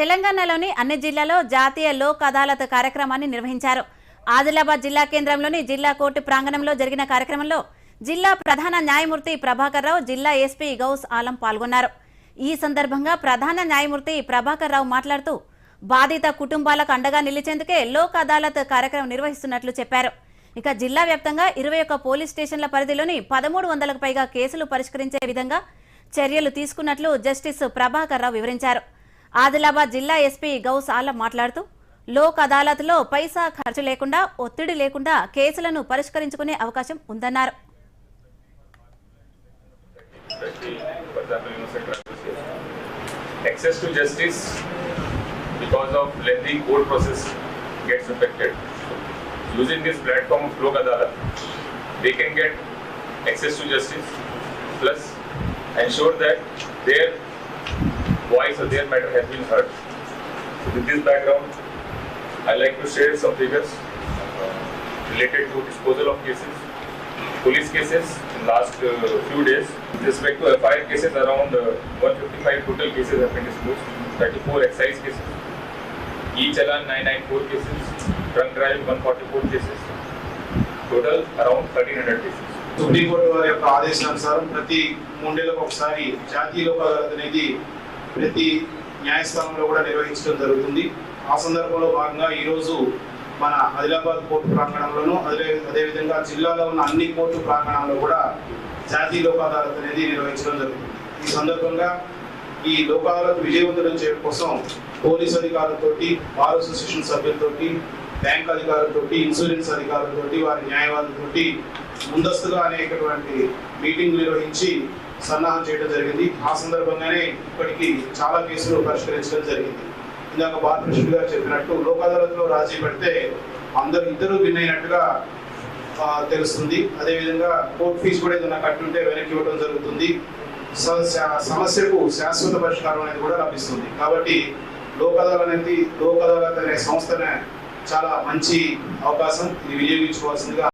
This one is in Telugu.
తెలంగాణలోని అన్ని జిల్లాలో జాతీయ లోక్ అదాలత్ కార్యక్రమాన్ని నిర్వహించారు. ఆదిలాబాద్ జిల్లా కేంద్రంలోని జిల్లా కోర్టు ప్రాంగణంలో జరిగిన కార్యక్రమంలో జిల్లా ప్రధాన న్యాయమూర్తి ప్రభాకర్ రావు జిల్లా ఎస్పీ గౌస్ ఆలం పాల్గొన్నారు. ఈ సందర్భంగా ప్రధాన న్యాయమూర్తి ప్రభాకర్ రావు మాట్లాడుతూ బాధిత కుటుంబాలకు అండగా నిలిచేందుకే లోక్ అదాలత్ కార్యక్రమం నిర్వహిస్తున్నట్లు చెప్పారు. ఇక జిల్లా వ్యాప్తంగా ఇరవై ఒక్క పోలీస్ స్టేషన్ల పరిధిలోని పదమూడు వందలకు పైగా కేసులు పరిష్కరించే విధంగా చర్యలు తీసుకున్నట్లు జస్టిస్ ప్రభాకర్ రావు వివరించారు. ఆదిలాబాద్ జిల్లా ఎస్పీ గౌస్ ఆలం మాట్లాడుతూ లోక్ అదాలత్లో పైసా ఖర్చు లేకుండా ఒత్తిడి లేకుండా కేసులను పరిష్కరించుకునే అవకాశం ఉందన్నారు. Access to justice because of lengthy court process gets affected. Using this platform of Lok Adalat, they can get access to justice plus ensure that their voice or their matter has been heard. So with this background, I like to share some figures uh, related to disposal of cases police cases in last uh, few days. With respect to FIR cases, around uh, 155 total cases have been disposed, 34 excise cases, e-challan 994 cases, drunk drive 144 cases, total around 1300 cases. Supreme court వారి యొక్క ఆదేశానుసారం ప్రతి మూడేళ్లకు ఒకసారి జాతీయ లోక్ అదాలత్ అనేది ప్రతి న్యాయస్థానంలో కూడా నిర్వహించడం జరుగుతుంది. ఆ సందర్భంలో భాగంగా ఈరోజు మన ఆదిలాబాద్ కోర్టు ప్రాంగణంలోనూ అదే అదేవిధంగా జిల్లాలో ఉన్న అన్ని కోర్టు ప్రాంగణాల్లో కూడా జాతీయ లోక్ అదాలత్ అనేది నిర్వహించడం జరుగుతుంది. ఈ సందర్భంగా ఈ లోక్ అదాలత్ విజయవంతం చేయడం కోసం పోలీస్ అధికారులతోటి బార్ అసోసియేషన్ సభ్యులతోటి బ్యాంక్ అధికారులతోటి ఇన్సూరెన్స్ అధికారులతోటి వారి న్యాయవాదులతోటి ముందస్తుగా అనేకటువంటి మీటింగ్ నిర్వహించి సన్నాహం చేయడం జరిగింది. ఆ సందర్భంగానే ఇప్పటికీ చాలా కేసులు పరిష్కరించడం జరిగింది. ఇందాక బాలకృష్ణ గారు చెప్పినట్టు లోక్ అదాలత్లో రాజీ పడితే అందరు ఇద్దరు విన్ అయినట్టుగా తెలుస్తుంది. అదేవిధంగా కోర్ట్ ఫీజు కూడా ఏదైనా కట్టుంటే వెనక్కి ఇవ్వడం జరుగుతుంది. శా- సమస్యకు శాశ్వత పరిష్కారం అనేది కూడా లభిస్తుంది. కాబట్టి లోక్ అదాలత్ అనేది లోక్ అదాలత్ అనే సంస్థనే చాలా మంచి అవకాశం. ఇది వినియోగించుకోవాల్సిందిగా